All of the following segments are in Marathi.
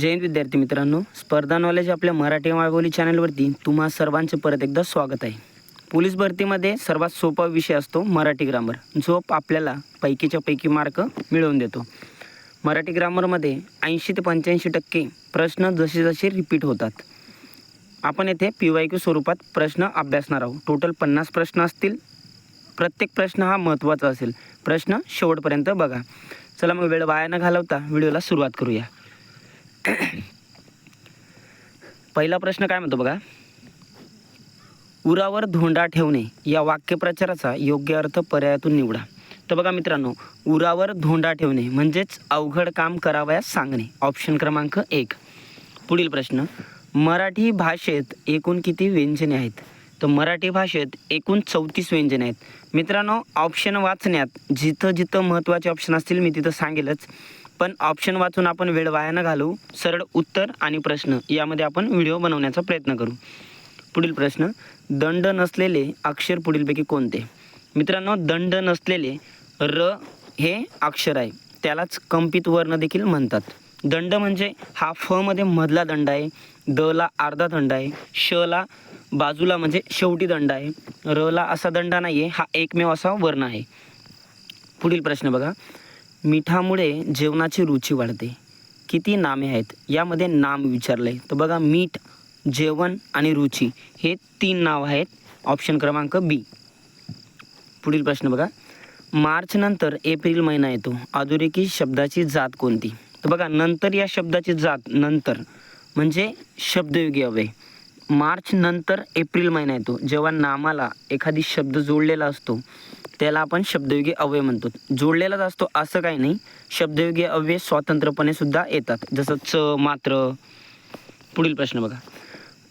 जैन विद्यार्थी मित्रांनो. स्पर्धा नॉलेज आपल्या मराठी मायबोली चॅनलवरती तुम्हा सर्वांचे परत एकदा स्वागत आहे. पोलीस भरतीमध्ये सर्वात सोपा विषय असतो मराठी ग्रामर जो आपल्याला पैकीच्या पैकी मार्क मिळवून देतो. मराठी ग्रामरमध्ये ऐंशी ते पंच्याऐंशी टक्के प्रश्न जसे जसे रिपीट होतात. आपण येथे पी वाय क्यू स्वरूपात प्रश्न अभ्यासणार आहोत. टोटल पन्नास प्रश्न असतील. प्रत्येक प्रश्न हा महत्त्वाचा असेल. प्रश्न शेवटपर्यंत बघा. चला मग वेळ वाया न घालवता व्हिडिओला सुरुवात करूया. पहिला प्रश्न काय म्हणतो बघा? उरावर धोंडा ठेवणे या वाक्यप्रचाराचा योग्य अर्थ पर्यायातून निवडा. तर बघा मित्रांनो उरावर धोंडा ठेवणे म्हणजेच अवघड काम करावयास सांगणे. ऑप्शन क्रमांक एक. पुढील प्रश्न. मराठी भाषेत एकूण किती व्यंजने आहेत? तर मराठी भाषेत एकूण चौतीस व्यंजने आहेत. मित्रांनो ऑप्शन वाचण्यात जिथं जिथं महत्त्वाचे ऑप्शन असतील मी तिथं सांगेलच. पण ऑप्शन वाचून आपण वेळ वाया न घालवू. सरळ उत्तर आणि प्रश्न यामध्ये आपण व्हिडिओ बनवण्याचा प्रयत्न करू. पुढील प्रश्न दंड नसलेले अक्षर पुढीलपैकी कोणते? मित्रांनो दंड नसलेले र हे अक्षर आहे. त्यालाच कंपित वर्ण देखील म्हणतात. दंड म्हणजे हा फ मध्ये मधला दंड आहे द ला अर्धा दंड आहे श ला बाजूला म्हणजे शेवटी दंड आहे र ला असा दंड नाही आहे हा एकमेव असा वर्ण आहे. पुढील प्रश्न बघा. मिठामुळे जेवणाची रुची वाढते. किती नामे आहेत? यामध्ये नाम विचारलं. आहे तर बघा मीठ जेवण आणि रुची हे तीन नाव आहेत. ऑप्शन क्रमांक बी पुढील प्रश्न बघा. मार्चनंतर एप्रिल महिना येतो. अधोरेखित शब्दाची जात कोणती? तर बघा नंतर या शब्दाची जात नंतर म्हणजे शब्दयोगी हवे मार्च नंतर एप्रिल महिना येतो. जेव्हा नामाला एखादी शब्द जोडलेला असतो त्याला आपण शब्दयोगी अव्यय म्हणतो. जोडलेलाच असतो असं काही नाही. शब्दयोगी अव्यय स्वतंत्रपणे सुद्धा येतात. जसं च मात्र पुढील प्रश्न बघा.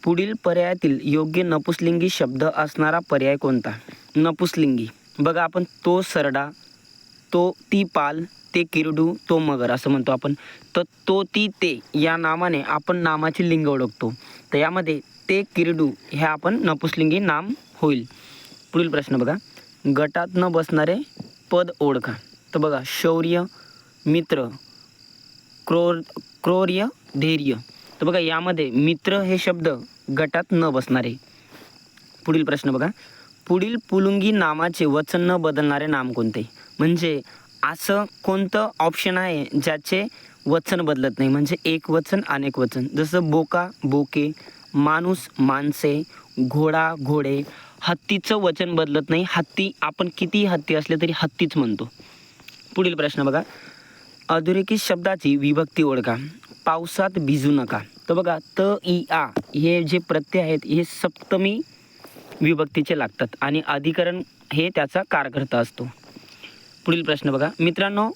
पुढील पर्यायातील योग्य नपुसलिंगी शब्द असणारा पर्याय कोणता? नपुसलिंगी. बघा आपण तो सरडा तो ती पाल ते किरडू तो मगर असं म्हणतो आपण. तर तो ती ते या नामाने आपण नामाची लिंग ओळखतो. तर यामध्ये ते किरडू हे आपण नपुसलिंगी नाम होईल. पुढील प्रश्न बघा. गटात न बसणारे पद ओळखा. तर बघा शौर्य मित्र क्रोर क्रोर्य धैर्य. तर बघा यामध्ये मित्र हे शब्द गटात न बसणारे. पुढील प्रश्न बघा. पुढील पुलुंगी नामाचे वचन न बदलणारे नाम कोणते? म्हणजे असं कोणतं ऑप्शन आहे ज्याचे वचन बदलत नाही? म्हणजे एक वचन अनेक वचन. जसं बोका बोके माणूस माणसे घोडा घोडे हत्तीचं वचन बदलत नाही. हत्ती आपण किती हत्ती असले तरी हत्तीच म्हणतो. पुढील प्रश्न बघा. अधोरेखित शब्दाची विभक्ती ओळखा. पावसात भिजू नका. तर बघा त इ आ हे जे प्रत्यय आहेत हे सप्तमी विभक्तीचे लागतात. आणि अधिकरण हे त्याचा कारकर्ता असतो. पुढील प्रश्न बघा. मित्रांनो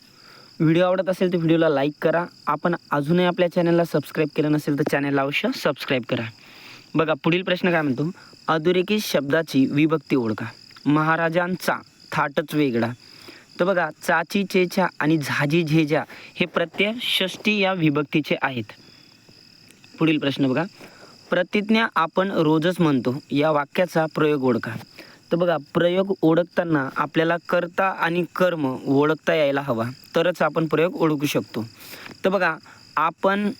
व्हिडिओ आवडत असेल तर व्हिडिओला लाईक करा. आपण अजूनही आपल्या चॅनलला सबस्क्राईब केलं नसेल तर चॅनलला अवश्य सबस्क्राईब करा. बघा पुढील प्रश्न काय म्हणतो? अधोरेखित शब्दाची विभक्ती ओळखा. महाराजांचा थाटच वेगळा. तर बघा चाची चेचा आणि झाजी झेजा हे प्रत्यय षष्टी या विभक्तीचे आहेत. पुढील प्रश्न बघा. प्रतिज्ञा आपण रोजच म्हणतो या वाक्याचा प्रयोग ओळखा. तर बघा प्रयोग ओळखताना आपल्याला कर्ता आणि कर्म ओळखता यायला हवा. तरच आपण प्रयोग ओळखू शकतो. तर बघा आपण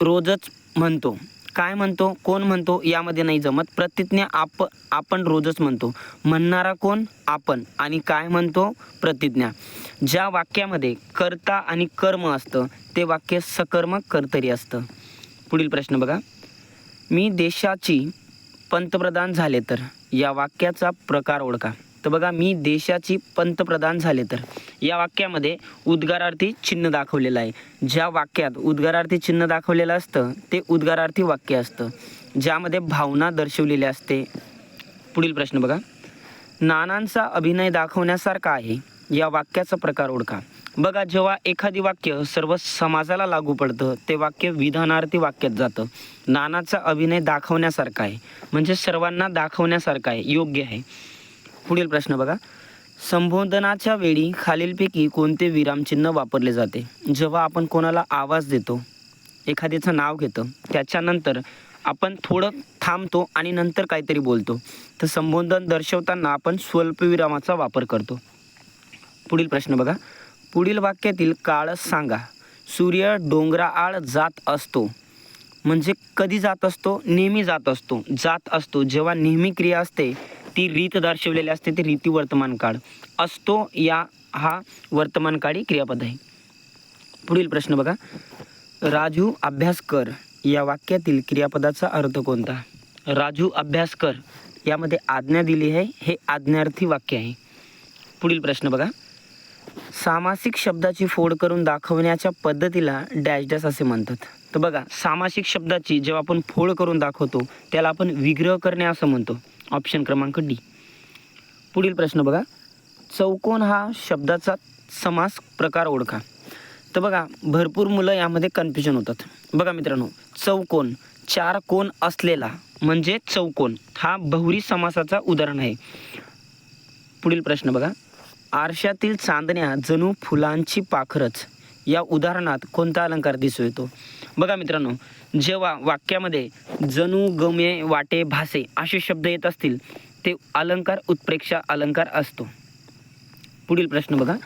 रोजच म्हणतो काय म्हणतो कोण म्हणतो यामध्ये नाही जमत. प्रतिज्ञा आप आपण रोजच म्हणतो. म्हणणारा कोण? आपण. आणि काय म्हणतो? प्रतिज्ञा. ज्या वाक्यामध्ये कर्ता आणि कर्म असतं ते वाक्य सकर्मक कर्तरी असतं. पुढील प्रश्न बघा. मी देशाची पंतप्रधान झाले तर या वाक्याचा प्रकार ओळखा. तर बघा मी देशाची पंतप्रधान झाले तर. या वाक्यामध्ये उद्गारार्थी चिन्ह दाखवलेलं आहे. ज्या वाक्यात उद्गारार्थी चिन्ह दाखवलेलं असतं ते उद्गारार्थी वाक्य असतं. ज्यामध्ये भावना दर्शवलेली असते. पुढील प्रश्न बघा. नानांचा अभिनय दाखवण्यासारखा आहे. या वाक्याचा प्रकार ओळखा. बघा जेव्हा एखादी वाक्य सर्व समाजाला लागू पडतं ते वाक्य विधानार्थी वाक्यात जातं. नानाचा अभिनय दाखवण्यासारखा आहे. म्हणजे सर्वांना दाखवण्यासारखा आहे योग्य आहे. पुढील प्रश्न बघा. संबोधनाच्या वेळी खालीलपैकी कोणते विरामचिन्ह वापरले जाते? जेव्हा आपण कोणाला आवाज देतो एखाद्याचं नाव घेतं त्याच्यानंतर आपण थोडं थांबतो आणि नंतर काहीतरी बोलतो. तर संबोधन दर्शवताना आपण स्वल्पविरामाचा वापर करतो. पुढील प्रश्न बघा. पुढील वाक्यातील काळ सांगा. सूर्य डोंगराआळ जात असतो. म्हणजे कधी जात असतो? नेहमी जात असतो. जात असतो. जेव्हा नेहमी क्रिया असते ती रीत दर्शवलेली असते ती रीती वर्तमान काळ. असतो या हा वर्तमान काळी क्रियापद आहे. पुढील प्रश्न बघा. राजू अभ्यास कर या वाक्यातील क्रियापदाचा अर्थ कोणता? राजू अभ्यास कर यामध्ये आज्ञा दिली आहे हे आज्ञार्थी वाक्य आहे. पुढील प्रश्न बघा. सामासिक शब्दाची फोड करून दाखवण्याच्या पद्धतीला डॅश डॅश असे म्हणतात. तर बघा सामासिक शब्दाची जेव्हा आपण फोड करून दाखवतो त्याला आपण विग्रह करणे असं म्हणतो. ऑप्शन क्रमांक डी. पुढील प्रश्न बघा. चौकोन हा शब्दाचा समास प्रकार ओळखा. तर बघा भरपूर मुलं यामध्ये कन्फ्युजन होतात. बघा मित्रांनो चौकोन चार कोण असलेला म्हणजे चौकोन हा बहुरी समासाचा उदाहरण आहे. पुढील प्रश्न बघा. आरशातील चांदण्या जणू फुलांची पाखरच. या उदाहरणात कोणता अलंकार दिसू येतो? बघा मित्रांनो जेव्हा वाक्यामध्ये जणू गमे वाटे भासे असे शब्द येत असतील ते अलंकार उत्प्रेक्षा अलंकार असतो. पुढील प्रश्न बघा.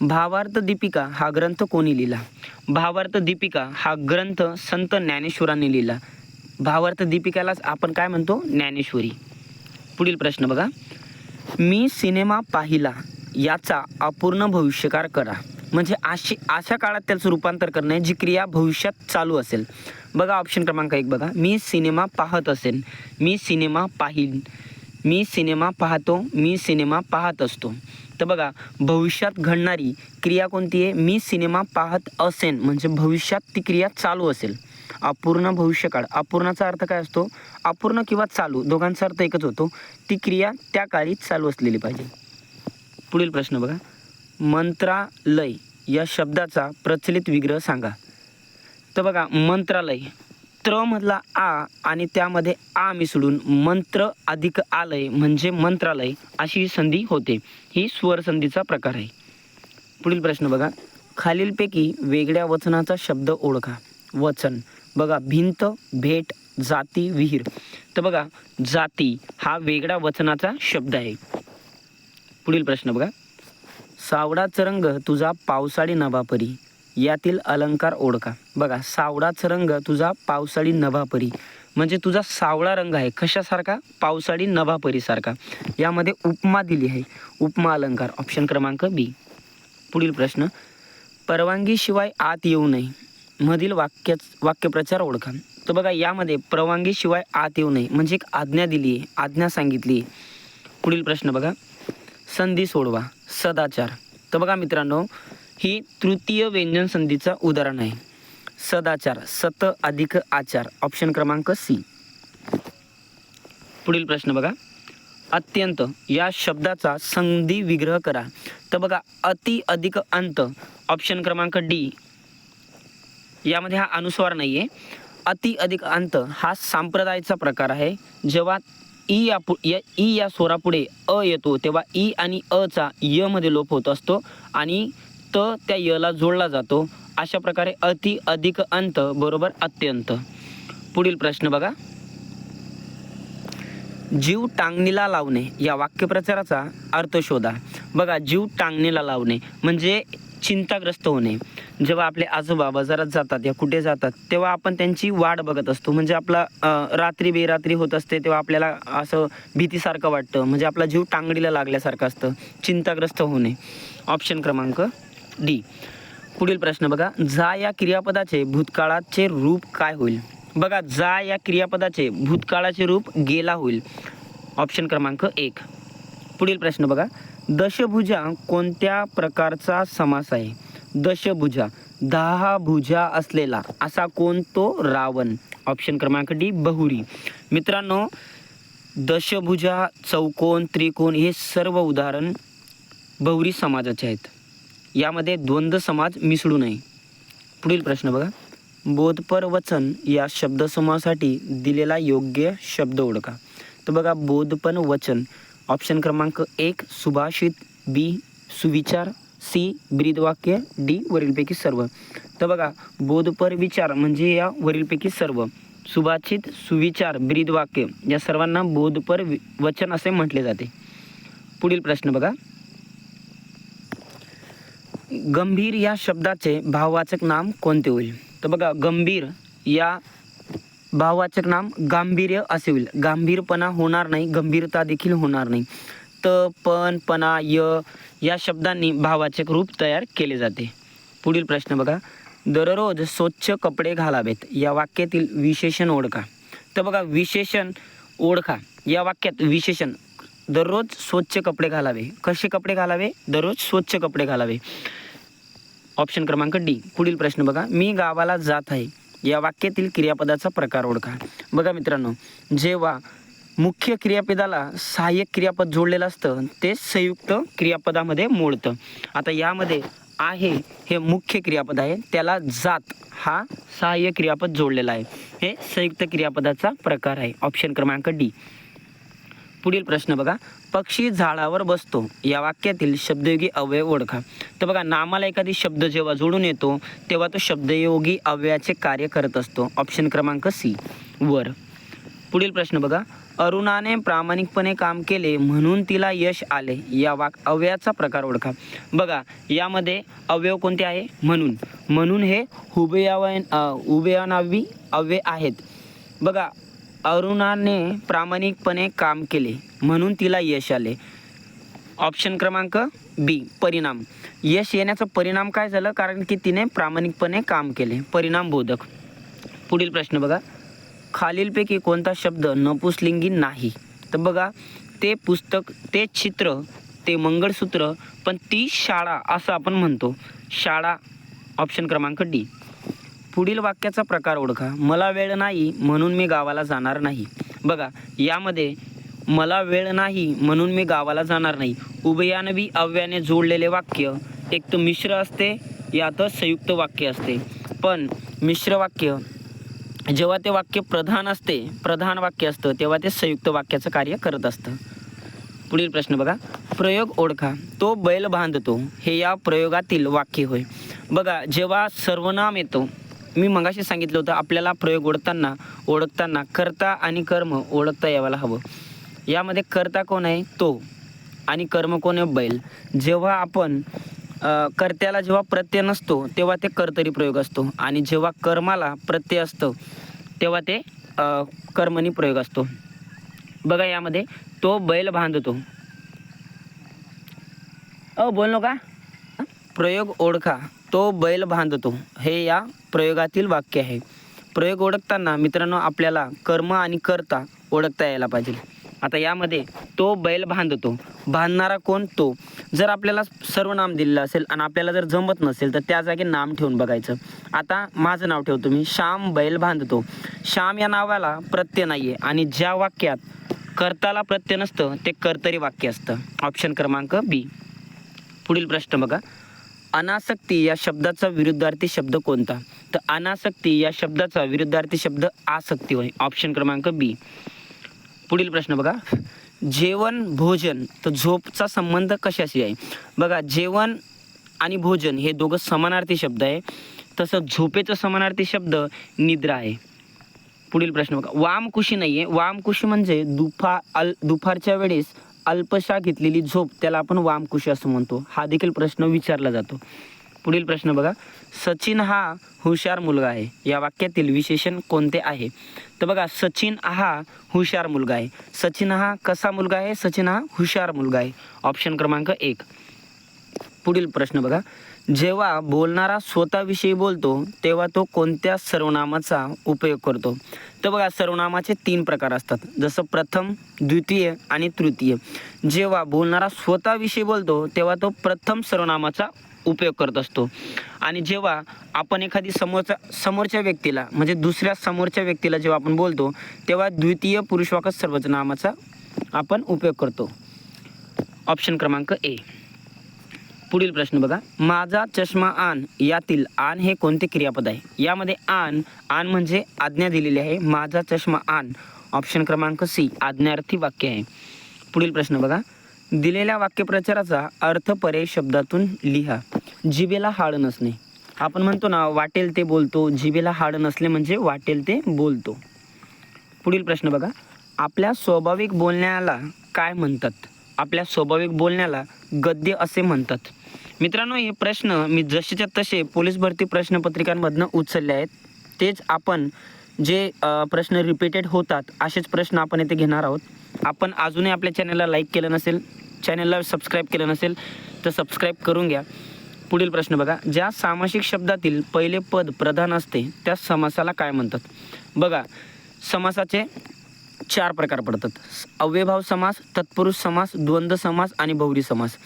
भावार्थ दीपिका हा ग्रंथ कोणी लिहिला? भावार्थ दीपिका हा ग्रंथ संत ज्ञानेश्वरांनी लिहिला. भावार्थ दीपिकालाच आपण काय म्हणतो? ज्ञानेश्वरी. पुढील प्रश्न बघा. मी सिनेमा पाहिला याचा अपूर्ण भविष्यकार करा. म्हणजे अशी अशा काळात त्याचं रूपांतर करणे जी क्रिया भविष्यात चालू असेल. बघा ऑप्शन क्रमांक एक बघा. मी सिनेमा पाहत असेन. मी सिनेमा पाहिन. मी सिनेमा पाहतो. मी सिनेमा पाहत असतो. तर बघा भविष्यात घडणारी क्रिया कोणती आहे? मी सिनेमा पाहत असेन. म्हणजे भविष्यात ती क्रिया चालू असेल. अपूर्ण भविष्यकाळ. अपूर्णाचा अर्थ काय असतो? अपूर्ण किंवा चालू. दोघांचा अर्थ एकच होतो. ती क्रिया त्या काळी चालू असलेली पाहिजे. पुढील प्रश्न बघा. मंत्रालय या शब्दाचा प्रचलित विग्रह सांगा. तर बघा मंत्रालय. त्र मधला आ आणि त्यामध्ये आ मिसळून मंत्र अधिक आलय म्हणजे मंत्रालय अशी संधी होते. ही स्वर संधीचा प्रकार आहे. पुढील प्रश्न बघा. खालीलपैकी वेगळ्या वचनाचा शब्द ओळखा. वचन. बघा भिंत भेट जाती विहीर. तर बघा जाती हा वेगळ्या वचनाचा शब्द आहे. पुढील प्रश्न बघा. सावडाच रंग तुझा पावसाळी नभापरी यातील अलंकार ओळखा. बघा सावडाच रंग तुझा पावसाळी नभापरी म्हणजे तुझा सावळा रंग आहे. कशासारखा? पावसाळी नभापरीसारखा यामध्ये उपमा दिली आहे. उपमा अलंकार. ऑप्शन क्रमांक बी पुढील प्रश्न. परवानगीशिवाय आत येऊ नये. मधील वाक्य वाक्यप्रचार ओळखा. तर बघा यामध्ये परवानगीशिवाय आत येऊ नये. म्हणजे एक आज्ञा दिली आहे. आज्ञा सांगितली आहे. पुढील प्रश्न बघा. संधी सोडवा. सदाचार. तर बघा मित्रांनो ही तृतीय व्यंजन संधीचं उदाहरण आहे. सदाचार सत अधिक आचार ऑप्शन क्रमांक सी पुढील प्रश्न बघा. अत्यंत या शब्दाचा संधी विग्रह करा. तर बघा अति अधिक अंत ऑप्शन क्रमांक डी यामध्ये हा अनुस्वार नाही आहे अति अधिक अंत हा सांप्रदायाचा प्रकार आहे. जेव्हा ई या पु या ई या स्वरापुढे अ येतो तेव्हा ई आणि अचा य मध्ये लोप होत असतो आणि त त्या यला जोडला जातो. अशा प्रकारे अति अधिक अंत बरोबर अत्यंत. पुढील प्रश्न बघा. जीव टांगणीला लावणे या वाक्यप्रचाराचा अर्थ शोधा. बघा जीव टांगणीला लावणे म्हणजे चिंताग्रस्त होणे. जेव्हा आपले आजोबा बाजारात जातात या कुठे जातात तेव्हा आपण त्यांची वाट बघत असतो. म्हणजे आपला रात्री बेरात्री होत असते तेव्हा आपल्याला असं भीतीसारखं वाटतं. म्हणजे आपला जीव टांगडीला लागल्यासारखं असतं चिंताग्रस्त होणे. ऑप्शन क्रमांक डी पुढील प्रश्न बघा. जा या क्रियापदाचे भूतकाळाचे रूप काय होईल? बघा जा या क्रियापदाचे भूतकाळाचे रूप गेला होईल. ऑप्शन क्रमांक एक. पुढील प्रश्न बघा. दशभुजा कोणत्या प्रकारचा समास आहे? दशभुजा दहा भुजा असलेला असा कोण तो? रावण. ऑप्शन क्रमांक डी बहुरी. मित्रांनो दशभुजा चौकोन त्रिकोण हे सर्व उदाहरण बहुरी समाजाचे आहेत. यामध्ये द्वंद्व समाज मिसळू नये. पुढील प्रश्न बघा. बोधपर वचन या शब्दसमूहासाठी दिलेला योग्य शब्द ओळखा. तर बघा बोधपन वचन ऑप्शन क्रमांक एक सुभाषित. बी सुविचार. सी ब्रीदवाक्य डी वरीलपैकी सर्व. तर बघा बोधपर विचार म्हणजे या वरीलपैकी सर्व. सुभाषित सुविचार ब्रीदवाक्य या सर्वांना बोधपर वचन असे म्हटले जाते. पुढील प्रश्न बघा. गंभीर या शब्दाचे भाववाचक नाम कोणते होईल? तर बघा गंभीर या भाववाचक नाम गांभीर्य असे होईल. गांभीरपणा होणार नाही गंभीरता देखील होणार नाही. त पण पणा य या शब्दांनी भावाचक रूप तयार केले जाते. पुढील प्रश्न बघा. दररोज स्वच्छ कपडे घालावेत. या वाक्यातील विशेषण ओळखा. तर बघा विशेषण ओळखा. या वाक्यात विशेषण. दररोज स्वच्छ कपडे घालावे. कसे कपडे घालावे? दररोज स्वच्छ कपडे घालावे. ऑप्शन क्रमांक डी. पुढील प्रश्न बघा. मी गावाला जात आहे. या वाक्यातील क्रियापदाचा प्रकार ओळखा. बघा मित्रांनो जेव्हा मुख्य क्रियापदाला सहाय्यक क्रियापद जोडलेलं असतं. ते संयुक्त क्रियापदामध्ये मोडतं. आता यामध्ये आहे हे मुख्य क्रियापद आहे. त्याला जात हा सहाय्य क्रियापद जोडलेला आहे. हे संयुक्त क्रियापदाचा प्रकार आहे. ऑप्शन क्रमांक डी. पुढील प्रश्न बघा. पक्षी झाडावर बसतो. या वाक्यातील शब्दयोगी अवयव ओळखा. तर बघा नामाला एखादी शब्द जेव्हा जोडून येतो तेव्हा तो शब्दयोगी अवयवाचे कार्य करत असतो. ऑप्शन क्रमांक सी. वर. पुढील प्रश्न बघा. अरुणाने प्रामाणिकपणे काम केले म्हणून तिला यश आले. या वाक अव्ययाचा प्रकार ओळखा. बघा यामध्ये अवयव कोणते आहे? म्हणून. म्हणून हे हुबयावय उभयनावी अव्यय आहेत. बघा अरुणाने प्रामाणिकपणे काम केले म्हणून तिला यश आले. ऑप्शन क्रमांक बी परिणाम. यश येण्याचा परिणाम काय झालं? कारण की तिने प्रामाणिकपणे काम केले. परिणाम बोधक. पुढील प्रश्न बघा. खालीलपैकी कोणता शब्द नपुसलिंगी नाही? तर बघा ते पुस्तक ते चित्र ते मंगळसूत्र पण ती शाळा असं आपण म्हणतो. शाळा ऑप्शन क्रमांक डी पुढील वाक्याचा प्रकार ओळखा. मला वेळ नाही म्हणून मी गावाला जाणार नाही. बघा यामध्ये मला वेळ नाही म्हणून मी गावाला जाणार नाही. उभयानवी अव्याने जोडलेले वाक्य एक तर मिश्र असते या तर संयुक्त वाक्य असते. पण मिश्र वाक्य जेव्हा ते वाक्य प्रधान असते प्रधान वाक्य असतं तेव्हा ते संयुक्त वाक्याचं कार्य करत असतं. पुढील प्रश्न बघा. प्रयोग ओळखा. तो बैल बांधतो. हे या प्रयोगातील वाक्य होय. बघा जेव्हा सर्वनाम येतो मी मगाशी सांगितलं होतं आपल्याला प्रयोग ओळखताना ओळखताना कर्ता आणि कर्म ओळखता यावायला हवं. यामध्ये कर्ता कोण आहे? तो. आणि कर्म कोण आहे? बैल. जेव्हा आपण कर्त्याला जेव्हा प्रत्यय नसतो तेव्हा ते कर्तरी प्रयोग असतो. आणि जेव्हा कर्माला प्रत्यय असतो तेव्हा ते कर्मनी कर्मणी प्रयोग असतो. बघा यामध्ये तो बैल बांधतो. अ बोल का प्रयोग ओळखा. तो बैल बांधतो. हे या प्रयोगातील वाक्य आहे. प्रयोग ओळखताना मित्रांनो आपल्याला कर्म आणि कर्ता ओळखता यायला पाहिजे. आता यामध्ये तो बैल बांधतो बांधणारा कोण? तो. जर आपल्याला सर्व नाम दिलेलं असेल आणि आपल्याला जर जमत नसेल तर त्या जागी नाम ठेवून बघायचं. आता माझं नाव ठेवतो मी. श्याम बैल बांधतो श्याम या नावाला प्रत्यय नाही आहे आणि ज्या वाक्यात कर्ताला प्रत्यय नसतं ते कर्तरी वाक्य असतं. ऑप्शन क्रमांक बी पुढील प्रश्न बघा. अनासक्ती या शब्दाचा विरुद्धार्थी शब्द कोणता? तर अनासक्ती या शब्दाचा विरुद्धार्थी शब्द आसक्ती होय. ऑप्शन क्रमांक बी पुढील प्रश्न बघा. जेवण भोजन तर झोपचा संबंध कशाशी आहे? बघा जेवण आणि भोजन हे दोघं समानार्थी शब्द आहे. तसं झोपेचं समानार्थी शब्द निद्रा आहे. पुढील प्रश्न बघा. वामकुशी नाही आहे वामकुशी म्हणजे दुफा अल दुपारच्या वेळेस अल्पशा घेतलेली झोप त्याला आपण वामकुशी असं म्हणतो. हा देखील प्रश्न विचारला जातो. पुढील प्रश्न बघा. सचिन हा हुशार मुलगा आहे. या वाक्यातील विशेषण कोणते आहे? तर बघा सचिन हा हुशार मुलगा आहे. सचिन हा कसा मुलगा आहे? सचिन हा हुशार मुलगा आहे. ऑप्शन क्रमांक एक. पुढील प्रश्न बघा. जेव्हा बोलणारा स्वतःविषयी बोलतो तेव्हा तो कोणत्या सर्वनामाचा उपयोग करतो? तर बघा सर्वनामाचे तीन प्रकार असतात. जसं प्रथम द्वितीय आणि तृतीय. जेव्हा बोलणारा स्वतःविषयी बोलतो तेव्हा तो प्रथम सर्वनामाचा उपयोग करत असतो. आणि जेव्हा आपण एखादी समोरचा समोरच्या व्यक्तीला म्हणजे दुसऱ्या समोरच्या व्यक्तीला जेव्हा आपण बोलतो तेव्हा द्वितीय पुरुषवाकस सर्वजनामाचा आपण उपयोग करतो. ऑप्शन क्रमांक ए पुढील प्रश्न बघा. माझा चष्मा आण यातील आण हे कोणते क्रियापद आहे? यामध्ये आण आण म्हणजे आज्ञा दिलेली आहे. माझा चष्मा आण. ऑप्शन क्रमांक सी आज्ञार्थी वाक्य आहे. पुढील प्रश्न बघा. दिलेल्या वाक्यप्रचाराचा अर्थ पर्याय शब्दातून लिहा. जिभेला हाड नसणे. आपण म्हणतो ना वाटेल ते बोलतो. जिभेला हाड नसले म्हणजे वाटेल ते बोलतो. पुढील प्रश्न बघा. आपल्या स्वाभाविक बोलण्याला काय म्हणतात? आपल्या स्वाभाविक बोलण्याला गद्य असे म्हणतात. मित्रांनो हे प्रश्न मी जसेच्या तसे पोलीस भरती प्रश्नपत्रिकांमधनं उचलले आहेत. तेच आपण जे प्रश्न रिपीटेड होतात असेच प्रश्न आपण येथे घेणार आहोत. आपण अजूनही आपल्या चॅनलला लाईक केलं नसेल चॅनलला सबस्क्राईब केलं नसेल तर सबस्क्राईब करून घ्या. पुढील प्रश्न बघा. ज्या सामासिक शब्दातील पहिले पद प्रधान असते त्या समासाला काय म्हणतात? बघा समासाचे चार प्रकार पडतात. अव्यभाव समास तत्पुरुष समास द्वंद्व समास आणि बहुरी समास.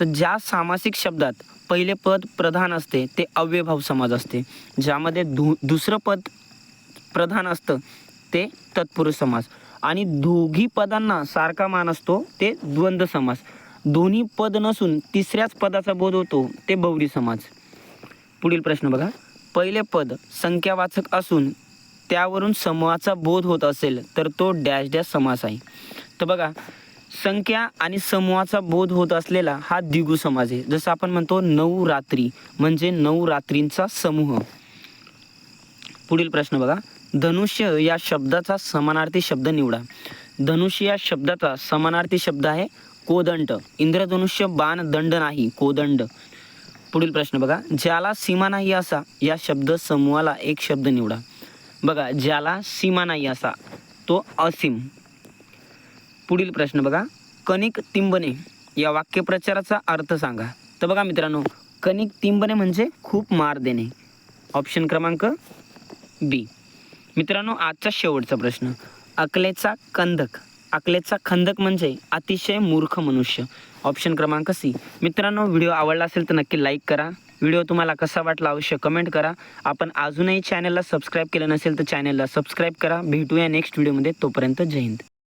तर ज्या सामासिक शब्दात पहिले पद प्रधान असते ते अव्यभाव समाज असते. ज्यामध्ये दु दुसरं पद प्रधान असतं ते तत्पुरुष समास. आणि दोघी पदांना सारखा मान असतो ते द्वंद्व समास. दोन्ही पद नसून तिसऱ्याच पदाचा बोध होतो ते बहुरी समाज पुढील प्रश्न बघा. पहिले पद संख्यावाचक असून त्यावरून समूहाचा बोध होत असेल तर तो डॅश डॅश समास आहे. तर बघा संख्या आणि समूहाचा बोध होत असलेला हा द्विगु समाज आहे. जसं आपण म्हणतो नऊ रात्री म्हणजे नऊ रात्रींचा समूह. पुढील प्रश्न बघा. धनुष्य या शब्दाचा समानार्थी शब्द निवडा. धनुष्य या शब्दाचा समानार्थी शब्द आहे कोदंड. इंद्रधनुष्य बाण दंड नाही कोदंड. पुढील प्रश्न बघा. ज्याला सीमा नाही असा या शब्द समूहाला एक शब्द निवडा. बघा ज्याला सीमा नाही असा तो असीम. पुढील प्रश्न बघा. कणिक तिंबणे या वाक्यप्रचाराचा अर्थ सांगा. तर बघा मित्रांनो कणिक तिंबणे म्हणजे खूप मार देणे. ऑप्शन क्रमांक बी. मित्रांनो आजचा शेवटचा प्रश्न. अकलेचा कंदक. अकलेचा खंदक म्हणजे अतिशय मूर्ख मनुष्य. ऑप्शन क्रमांक सी मित्रांनो व्हिडिओ आवडला असेल तर नक्की लाईक करा. व्हिडिओ तुम्हाला कसा वाटला अवश्य कमेंट करा. आपण अजूनही चॅनलला सबस्क्राईब केलं नसेल तर चॅनलला सबस्क्राईब करा. भेटूया नेक्स्ट व्हिडिओमध्ये तोपर्यंत जय हिंद.